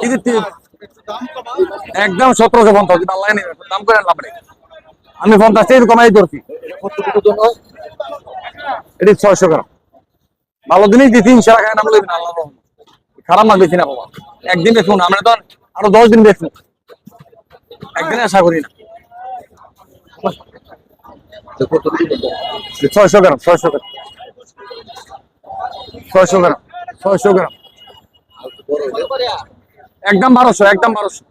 KG একদম সতেরোশো পঞ্চাশ আল্লাহ নেবে দাম করে লাভ নেই। আমি পঞ্চাশ টাকা কমাই ধরছি। এটি ছয়শো গ্রাম। ভালো দিনই দি তিনশো টাকা নাম লইবেন আল্লাহ। খারাপ মাছ বেশি না বাবা। একদিন বেচুন আমরা তো আরও দশ দিন বেচবো। একদিনে আশা করি না। ছয়শো গ্রাম ছয়শো গ্রাম। ছয়শো গ্রাম ছয়শো গ্রাম। একদম বারোশো একদম বারোশো।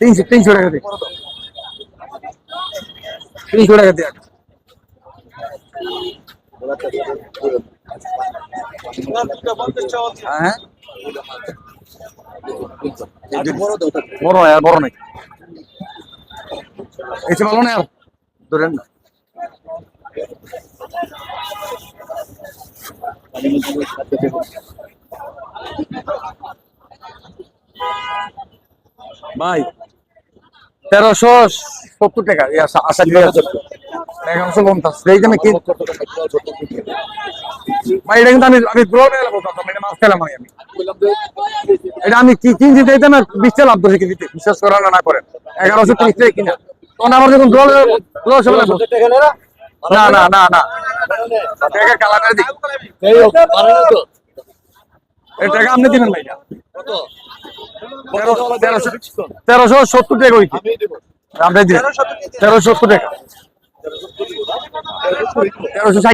তিনশো তিনশো টাকা দিয়ে। তিনশো টাকা দিয়ে। হ্যাঁ? বড় আর বড় নাই। এসে ভালো না আর ধরেন না। ভাই। তেরোশো সত্তর টাকা দিয়ে এগারোশো পঞ্চাশ। এই দামে কি ভাই এটা কিন্তু আমি আমি ব্লগ বলতাম এটা মাছ খেলাম আমি। এটা আমি কি কিনছি এই দামে বিশটা লাভ ধরে কিনতে বিশ্বাস করেন না না করেন। এগারোশো তিরিশ টাকা কিনা। তখন আমার যখন ব্লগ সব না না না না। টাকা এই আপনি দিবেন ভাই তেরোশো সত্তর। টাকা ওই আপনি দিবেন। তেরোশো সত্তর টাকা। তেরোশো ষাট